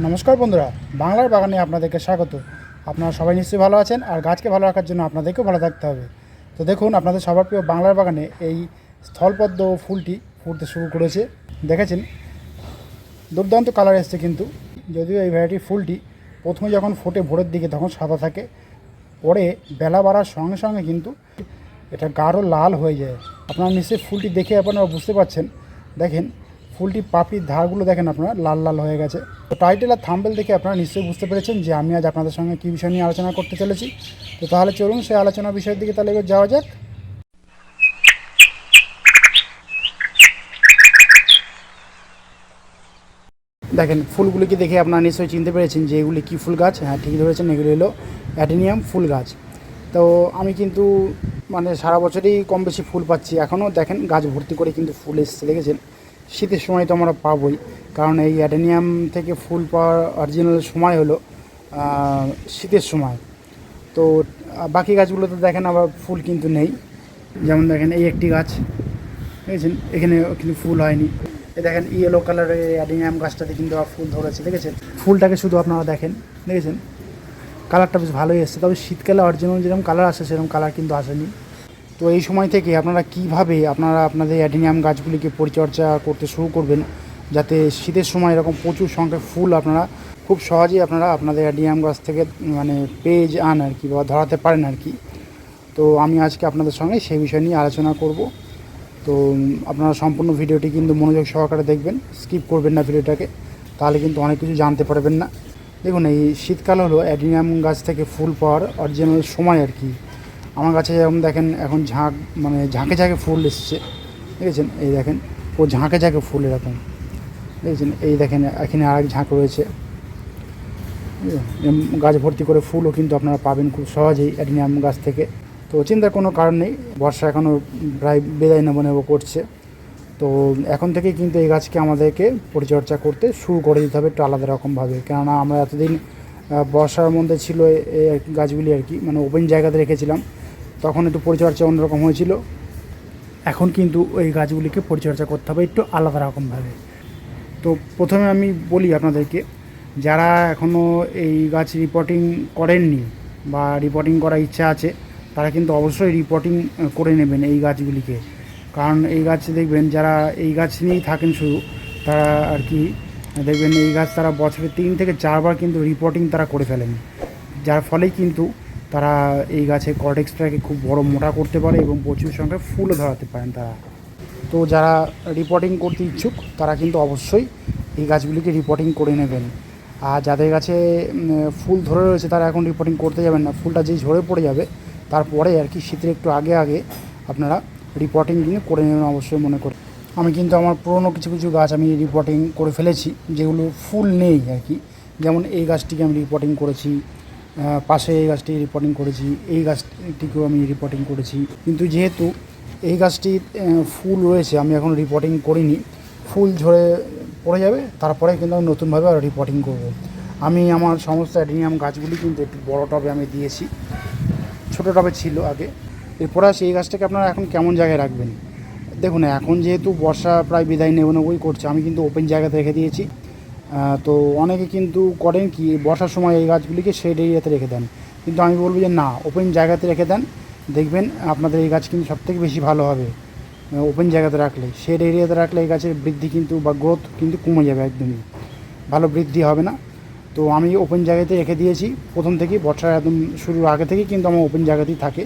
নমস্কার বন্ধুরা, বাংলার বাগানে আপনাদেরকে স্বাগত। আপনারা সবাই নিশ্চয়ই ভালো আছেন আর গাছকে ভালো রাখার জন্য আপনাদেরকেও ভালো থাকতে হবে। তো দেখুন, আপনাদের সবার প্রিয় বাংলার বাগানে এই স্থলপদ্ম ফুলটি ফুটতে শুরু করেছে। দেখেছেন? দুর্দান্ত কালার এসছে কিন্তু। যদিও এই ভ্যারাইটির ফুলটি প্রথমে যখন ফোটে ভোরের দিকে তখন সাদা থাকে, পরে বেলা বাড়ার সঙ্গে সঙ্গে কিন্তু এটা গাঢ় লাল হয়ে যায়। আপনারা নিশ্চয়ই ফুলটি দেখে আপনারা বুঝতে পারছেন। দেখেন ফুলটি পাপড়ির ধারগুলো দেখেন আপনারা, লাল লাল হয়ে গেছে। তো টাইটেল আর থাম্বেল দেখে আপনারা নিশ্চয়ই বুঝতে পেরেছেন যে আমি আজ আপনাদের সঙ্গে কী বিষয় নিয়ে আলোচনা করতে চলেছি। তো তাহলে চলুন সেই আলোচনা বিষয়ের দিকে তাহলে এবার যাওয়া যাক। দেখেন ফুলগুলিকে দেখে আপনারা নিশ্চয়ই চিনতে পেরেছেন যে এগুলি কী ফুল গাছ? হ্যাঁ ঠিক ধরেছেন, এগুলি হলো অ্যাডেনিয়াম ফুল গাছ। তো আমি কিন্তু মানে সারা বছরই কম বেশি ফুল পাচ্ছি। এখনও দেখেন গাছ ভর্তি করে কিন্তু ফুল এসছে, দেখেছেন? শীতের সময় তো আমরা পাবোই। কারণ এই অ্যাডেনিয়াম থেকে ফুল পাওয়ার অরিজিনাল সময় হলো শীতের সময়। তো বাকি গাছগুলোতে দেখেন আবার ফুল কিন্তু নেই। যেমন দেখেন এই একটি গাছ, দেখেছেন? এখানে কিন্তু ফুল হয়নি। এ দেখেন ইয়েলো কালারের অ্যাডিনিয়াম গাছটাতে কিন্তু আবার ফুল ধরেছে, দেখেছেন? ফুলটাকে শুধু আপনারা দেখেন, দেখেছেন? কালারটা বেশ ভালোই এসছে। তবে শীতকালে অরিজিনাল যেরকম কালার আসে, সেরকম কালার কিন্তু আসেনি। তো এই সময় থেকে আপনারা কীভাবে আপনারা আপনাদের অ্যাডিনিয়াম গাছগুলিকে পরিচর্যা করতে শুরু করবেন যাতে শীতের সময় এরকম প্রচুর সংখ্যায় ফুল আপনারা খুব সহজেই আপনারা আপনাদের অ্যাডিনিয়াম গাছ থেকে মানে পেয়ে আন আর কি বা ধরাতে পারেন আর কি। তো আমি আজকে আপনাদের সঙ্গে সেই বিষয় নিয়ে আলোচনা করব। তো আপনারা সম্পূর্ণ ভিডিওটি কিন্তু মনোযোগ সহকারে দেখবেন, স্কিপ করবেন না ভিডিওটাকে, তাহলে কিন্তু অনেক কিছু জানতে পারবেন না। দেখুন, এই শীতকাল হলো অ্যাডিনিয়াম গাছ থেকে ফুল পাওয়ার অরিজিনাল সময় আর কি। আমার কাছে যেরকম দেখেন এখন ঝাঁক মানে ঝাঁকে ঝাঁকে ফুল এসছে, দেখেছেন? এই দেখেন, ও ঝাঁকে ঝাঁকে ফুল এরকম, দেখেছেন? এই দেখেন, এখানে আরেক ঝাঁক রয়েছে গাছ ভর্তি করে ফুলও কিন্তু আপনারা পাবেন খুব সহজেই অ্যাডিনিয়াম গাছ থেকে। তো চিন্তার কোনো কারণ নেই, বর্ষা এখনও প্রায় বেদায় নেব নেব করছে। তো এখন থেকে কিন্তু এই গাছকে আমাদেরকে পরিচর্যা করতে শুরু করে দিতে হবে একটু আলাদা রকমভাবে। কেননা আমরা এতদিন বর্ষার মধ্যে ছিল এই গাছগুলি আর কি মানে ওপেন জায়গাতে রেখেছিলাম। তখন একটু পরিচর্যা অন্যরকম হয়েছিল। এখন কিন্তু ওই গাছগুলিকে পরিচর্যা করতে হবে একটু আলাদা রকমভাবে। তো প্রথমে আমি বলি আপনাদেরকে, যারা এখনও এই গাছ রিপোর্টিং করেননি বা রিপোর্টিং করার ইচ্ছা আছে, তারা কিন্তু অবশ্যই রিপোর্টিং করে নেবেন এই গাছগুলিকে। কারণ এই গাছ দেখবেন, যারা এই গাছ নিয়েই থাকেন শুধু, তারা আর কি দেখবেন এই গাছ তারা বছরে তিন থেকে চারবার কিন্তু রিপোর্টিং তারা করে ফেলেন। যার ফলেই কিন্তু তারা এই গাছের কর্টেক্সটাকে খুব বড় মোটা করতে পারে এবং প্রচুর সংখ্যায় ফুলও ধরাতে পারেন তারা। তো যারা রিপোর্টিং করতে ইচ্ছুক তারা কিন্তু অবশ্যই এই গাছগুলিকে রিপোর্টিং করে নেবেন। আর যাদের উম, ফুল ধরে রয়েছে তারা এখন রিপোর্টিং করতে যাবেন না। ফুলটা যেই ঝরে পড়ে যাবে তারপরে আর কি শীতের একটু আগে আগে আপনারা রিপোর্টিং কিন্তু করে নেবেন অবশ্যই মনে করে। আমি কিন্তু আমার পুরনো কিছু কিছু গাছ আমি রিপোর্টিং করে ফেলেছি যেগুলো ফুল নেই আর কি। যেমন এই গাছটিকে আমি রিপোর্টিং করেছি পাশে এই গাছটি রিপোর্টিং করেছি এই গাছটিকেও আমি রিপোর্টিং করেছি। কিন্তু যেহেতু এই গাছটির আহ, ফুল রয়েছে আমি এখন রিপোর্টিং করিনি ফুল ঝরে পড়ে যাবে তারপরে কিন্তু আমি নতুনভাবে আরও রিপোর্টিং করব। আমি আমার সমস্ত অ্যাডিনিয়াম গাছগুলি কিন্তু একটু বড় টবে আমি দিয়েছি ছোটো টবে ছিল আগে। এরপরে আসি এই গাছটাকে আপনারা এখন কেমন জায়গায় রাখবেন? দেখুন এখন যেহেতু বর্ষা প্রায় বিদায় নেব নেবই করছে আমি কিন্তু ওপেন জায়গাতে রেখে দিয়েছি। তো অনেকে কিন্তু করেন কি, বর্ষার সময় এই গাছগুলিকে শেড এরিয়াতে রেখে দেন। কিন্তু আমি বলব যে না ওপেন জায়গাতে রেখে দেন। দেখবেন আপনাদের এই গাছ কিন্তু সবথেকে বেশি ভালো হবে ওপেন জায়গাতে রাখলে। শেড এরিয়াতে রাখলে এই গাছের বৃদ্ধি কিন্তু বা গ্রোথ কিন্তু কমে যাবে একদমই। ভালো বৃদ্ধি হবে না। তো আমি ওপেন জায়গাতে রেখে দিয়েছি। প্রথম থেকেই বর্ষার একদম শুরুর আগে থেকেই কিন্তু আমার ওপেন জায়গাতেই থাকে।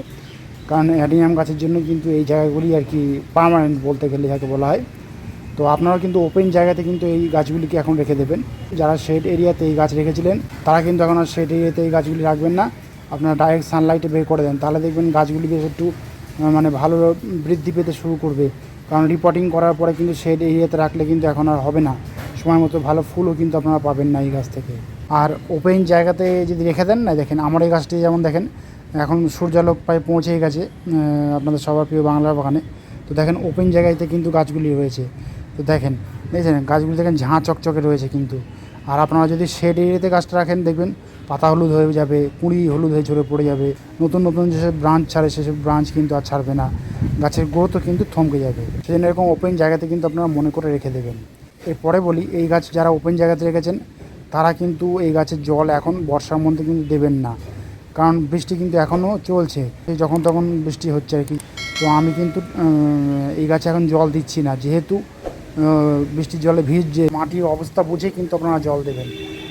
কারণ অ্যাডিনিয়াম গাছের জন্য কিন্তু এই জায়গাগুলি আর কি পার্মানেন্ট বলতে গেলে যাকে বলা হয়। তো আপনারা কিন্তু ওপেন জায়গাতে কিন্তু এই গাছগুলিকে এখন রেখে দেবেন। যারা শেড এরিয়াতে এই গাছ রেখেছিলেন, তারা কিন্তু এখন আর শেড এরিয়াতে এই গাছগুলি রাখবেন না। আপনারা ডাইরেক্ট সানলাইটে বের করে দেন, তাহলে দেখবেন গাছগুলি বেশ একটু মানে ভালো বৃদ্ধি পেতে শুরু করবে। কারণ রিপোর্টিং করার পরে কিন্তু শেড এরিয়াতে রাখলে কিন্তু এখন আর হবে না। সময় মতো ভালো ফুলও কিন্তু আপনারা পাবেন না এই গাছ থেকে। আর ওপেন জায়গাতে যদি রেখে দেন, না, দেখেন আমার এই গাছটি যেমন দেখেন, এখন সূর্যালোক প্রায় পৌঁছেই গেছে আপনাদের সবার প্রিয় বাংলার বাগানে। তো দেখেন ওপেন জায়গাতে কিন্তু গাছগুলি রয়েছে। তো দেখেন, দেখছেন? গাছগুলি দেখেন ঝাঁ চকচকে রয়েছে কিন্তু। আর আপনারা যদি শেড এরিয়াতে গাছটা রাখেন, দেখবেন পাতা হলুদ হয়ে যাবে, কুঁড়ি হলুদ হয়ে ঝরে পড়ে যাবে। নতুন নতুন যেসব ব্রাঞ্চ ছাড়ে, সেসব ব্রাঞ্চ কিন্তু আর ছাড়বে না। গাছের গ্রোথও কিন্তু থমকে যাবে। সেজন্য এরকম ওপেন জায়গাতে কিন্তু আপনারা মনে করে রেখে দেবেন। এরপরে বলি, এই গাছ যারা ওপেন জায়গাতে রেখেছেন, তারা কিন্তু এই গাছের জল এখন বর্ষার মধ্যে কিন্তু দেবেন না। কারণ বৃষ্টি কিন্তু এখনও চলছে। যখন তখন বৃষ্টি হচ্ছে আর কি। তো আমি কিন্তু এই গাছে এখন জল দিচ্ছি না। যেহেতু বৃষ্টির জলে ভিজছে মাটির অবস্থা বুঝে কিন্তু আপনারা জল দেবেন।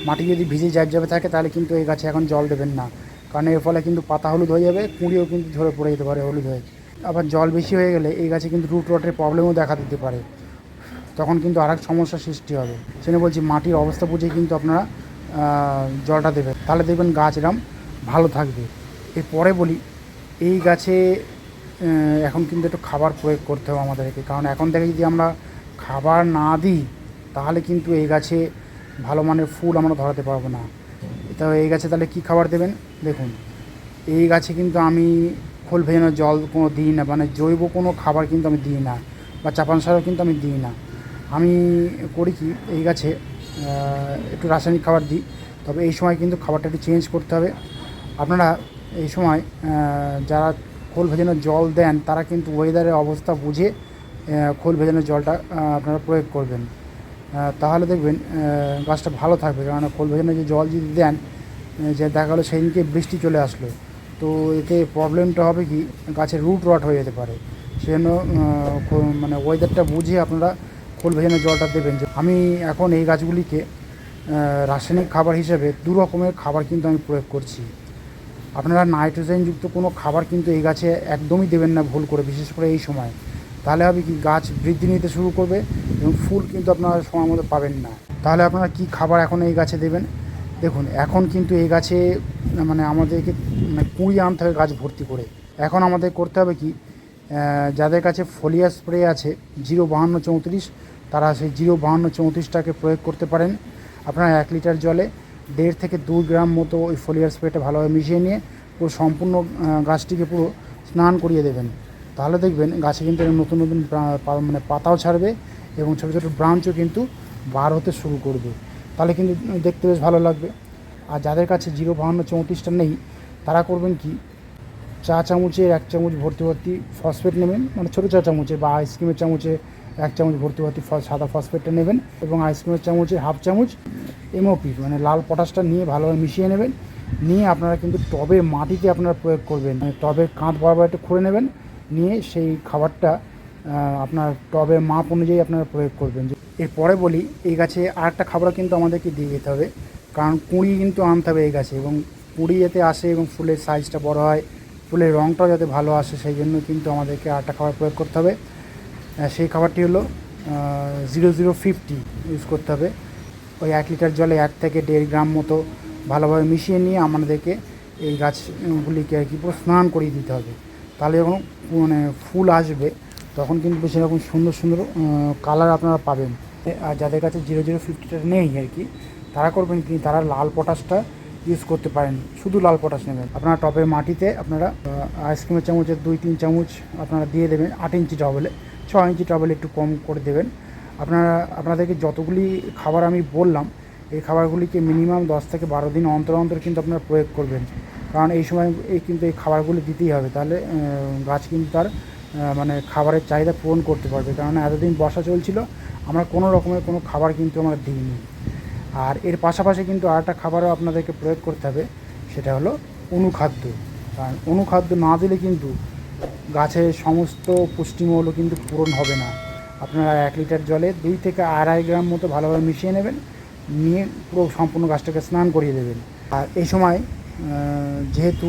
মাটি যদি ভিজে যাবে যাবে থাকে, তাহলে কিন্তু এই গাছে এখন জল দেবেন না। কারণ এর ফলে কিন্তু পাতা হলুদ হয়ে যাবে, কুঁড়িও কিন্তু ঝরে পড়ে যেতে পারে হলুদ হয়ে। আবার জল বেশি হয়ে গেলে এই গাছে কিন্তু রুট রটের প্রবলেমও দেখা দিতে পারে। তখন কিন্তু আর এক সমস্যার সৃষ্টি হবে। সেজন্য বলছি, মাটির অবস্থা বুঝে কিন্তু আপনারা জলটা দেবেন। তাহলে দেখবেন গাছ এরম ভালো থাকবে। এরপরে বলি, এই গাছে এখন কিন্তু একটু খাবার প্রয়োগ করতে হবে আমাদেরকে। কারণ এখন থেকে যদি আমরা খাবার না দিই, তাহলে কিন্তু এই গাছে ভালো মানের ফুল আমরা ধরাতে পারব না। তো এই গাছে তাহলে কী খাবার দেবেন? দেখুন, এই গাছে কিন্তু আমি খোল ভেজানো জল কোনো দিই না মানে জৈব কোনো খাবার কিন্তু আমি দিই না, বা চাপান সারও কিন্তু আমি দিই না। আমি করি কি, এই গাছে একটু রাসায়নিক খাবার দিই, তবে এই সময় কিন্তু খাবারটা একটু চেঞ্জ করতে হবে। আপনারা এই সময় যারা খোল ভেজানো জল দেন, তারা কিন্তু ওয়েদারের অবস্থা বুঝে খোল ভেজানো জলটা আপনারা প্রয়োগ করবেন। তাহলে দেখবেন গাছটা ভালো থাকবে। কারণ খোল ভেজানো যে জল যদি দেন যে দেখা গেলো সেদিনকে বৃষ্টি চলে আসলো। তো এতে প্রবলেমটা হবে কি, গাছের রুট রট হয়ে যেতে পারে। সেজন্য মানে ওয়েদারটা বুঝে আপনারা খোল ভেজানো জলটা দেবেন। যে আমি এখন এই গাছগুলিকে রাসায়নিক খাবার হিসেবে দু রকমের খাবার কিন্তু আমি প্রয়োগ করছি। আপনারা নাইট্রোজেনযুক্ত কোনো খাবার কিন্তু এই গাছে একদমই দেবেন না ভুল করে, বিশেষ করে এই সময়। তাহলে হবে কি গাছ বৃদ্ধি নিতে শুরু করবে এবং ফুল কিন্তু আপনারা সময় মতো পাবেন না। তাহলে আপনারা কি খাবার এখন এই গাছে দেবেন? দেখুন, এখন কিন্তু এই গাছে মানে আমাদেরকে মানে কুড়ি আনতে হবে গাছ ভর্তি করে। এখন আমাদের করতে হবে কি যাদের কাছে ফোলিয়া স্প্রে আছে, জিরো বাহান্ন চৌত্রিশ, তারা সেই জিরো বাহান্ন চৌত্রিশটাকে প্রয়োগ করতে পারেন। আপনারা এক লিটার জলে দেড় থেকে দুই গ্রাম মতো ওই ফোলিয়ার স্প্রেটা ভালোভাবে মিশিয়ে নিয়ে পুরো সম্পূর্ণ গাছটিকে পুরো স্নান করিয়ে দেবেন। তাহলে দেখবেন গাছে কিন্তু নতুন নতুন মানে পাতাও ছাড়বে এবং ছোটো ছোটো ব্রাঞ্চও কিন্তু বার হতে শুরু করবে। তাহলে কিন্তু দেখতে বেশ ভালো লাগবে। আর যাদের কাছে জিরো বাহান্ন চৌত্রিশটা নেই, তারা করবেন কি? চা চামচের এক চামচ ভর্তি ভর্তি ফসফেট নেবেন। মানে ছোটো চা চামচে বা আইসক্রিমের চামচে এক চামচ ভর্তি ভর্তি সাদা ফসফেটটা নেবেন এবং আইসক্রিমের চামচে হাফ চামচ এমওপি মানে লাল পটাশটা নিয়ে ভালোভাবে মিশিয়ে নেবেন। নিয়ে আপনারা কিন্তু টবের মাটিতে আপনারা প্রয়োগ করবেন। মানে টবের কাঁধ বরাবর একটু খুঁড়ে নেবেন। নিয়ে সেই খাবারটা আপনার টবের মাপ অনুযায়ী আপনারা প্রয়োগ করবেন। এরপরে বলি, এই গাছে আর একটা খাবারও কিন্তু আমাদেরকে দিয়ে যেতে হবে। কারণ কুঁড়ি কিন্তু আনতে হবে এই গাছে এবং কুঁড়ি যাতে আসে এবং ফুলের সাইজটা বড় হয়, ফুলের রঙটাও যাতে ভালো আসে, সেই জন্য কিন্তু আমাদেরকে আরেকটা খাবার প্রয়োগ করতে হবে। সেই খাবারটি হলো জিরো জিরো ফিফটি ইউজ করতে হবে। ওই এক লিটার জলে এক থেকে দেড় গ্রাম মতো ভালোভাবে মিশিয়ে নিয়ে আমাদেরকে এই গাছগুলিকে আর কি পুরো স্নান করিয়ে দিতে হবে। তাহলে যখন মানে ফুল আসবে, তখন কিন্তু সেরকম সুন্দর সুন্দর কালার আপনারা পাবেন। আর যাদের কাছে জিরো জিরো ফিফটিটা নেই আর কি, তারা করবেন কি, তারা লাল পটাশটা ইউজ করতে পারেন। শুধু লাল পটাশ নেবেন। আপনারা টবের মাটিতে আপনারা আইসক্রিমের চামচের দুই, তিন চামচ আপনারা দিয়ে দেবেন। আট ইঞ্চি টবেলে ছ ইঞ্চি টবেলে একটু কম করে দেবেন। আপনারা, আপনাদেরকে যতগুলি খাবার আমি বললাম, এই খাবারগুলিকে মিনিমাম দশ থেকে বারো দিন অন্তর অন্তর কিন্তু আপনারা প্রয়োগ করবেন। কারণ এই সময় এই কিন্তু এই খাবারগুলি দিতেই হবে। তাহলে গাছ কিন্তু তার মানে খাবারের চাহিদা পূরণ করতে পারবে। কারণ এতদিন বর্ষা চলছিল, আমরা কোনো রকমের কোনো খাবার কিন্তু আমরা দিইনি। আর এর পাশাপাশি কিন্তু আরেকটা খাবারও আপনাদেরকে প্রয়োগ করতে হবে, সেটা হলো অনুখাদ্য। কারণ অনুখাদ্য না দিলে কিন্তু গাছের সমস্ত পুষ্টিমূল্য কিন্তু পূরণ হবে না। আপনারা এক লিটার জলে দুই থেকে আড়াই গ্রাম মতো ভালোভাবে মিশিয়ে নেবেন, নিয়ে পুরো সম্পূর্ণ গাছটাকে স্নান করিয়ে দেবেন। আর এই সময় যেহেতু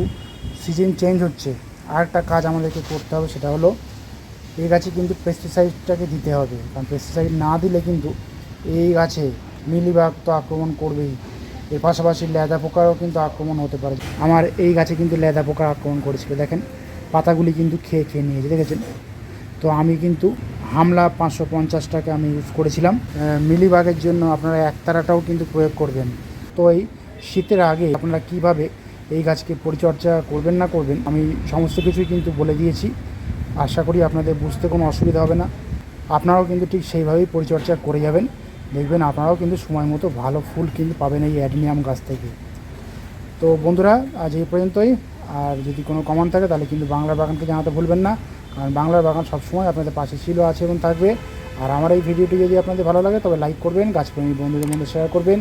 সিজন চেঞ্জ হচ্ছে আর একটা কাজ আমাদেরকে করতে হবে সেটা হলো, এই গাছে কিন্তু পেস্টিসাইডটাকে দিতে হবে। কারণ পেস্টিসাইড না দিলে কিন্তু এই গাছে মিলিবাগ তো আক্রমণ করবেই। এর পাশাপাশি লেদা পোকারও কিন্তু আক্রমণ হতে পারে। আমার এই গাছে কিন্তু লেদা পোকা আক্রমণ করেছিল। দেখেন, পাতাগুলি কিন্তু খেয়ে খেয়ে নিয়েছে, দেখেছেন? তো আমি কিন্তু হামলা পাঁচশো পঞ্চাশ টাকা আমি ইউজ করেছিলাম। মিলিবাগের জন্য আপনারা একতারাটাও কিন্তু প্রয়োগ করবেন। তো এই শীতের আগে আপনারা কীভাবে এই গাছকে পরিচর্যা করবেন না করবেন, আমি সমস্ত কিছুই কিন্তু বলে দিয়েছি। আশা করি আপনাদের বুঝতে কোনো অসুবিধা হবে না। আপনারাও কিন্তু ঠিক সেইভাবেই পরিচর্যা করে যাবেন। দেখবেন আপনারাও কিন্তু সময় মতো ভালো ফুল কিন্তু পাবেন এই অ্যাডিনিয়াম গাছ থেকে। তো বন্ধুরা, আজ এই পর্যন্তই। আর যদি কোনো কমান থাকে, তাহলে কিন্তু বাংলার বাগানকে জানাতে ভুলবেন না। কারণ বাংলার বাগান সবসময় আপনাদের পাশে ছিল, আছে এবং থাকবে। আর আমার এই ভিডিওটি যদি আপনাদের ভালো লাগে, তবে লাইক করবেন গাছপ্রেমী বন্ধুদের মধ্যে শেয়ার করবেন।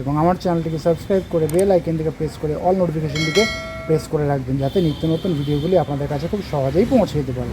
এবং আমার চ্যানেলটিকে সাবস্ক্রাইব করে বেল আইকন থেকে প্রেস করে অল নোটিফিকেশনটিকে প্রেস করে রাখবেন, যাতে নিত্য নতুন ভিডিওগুলি আপনাদের কাছে খুব সহজেই পৌঁছে দিতে পারে।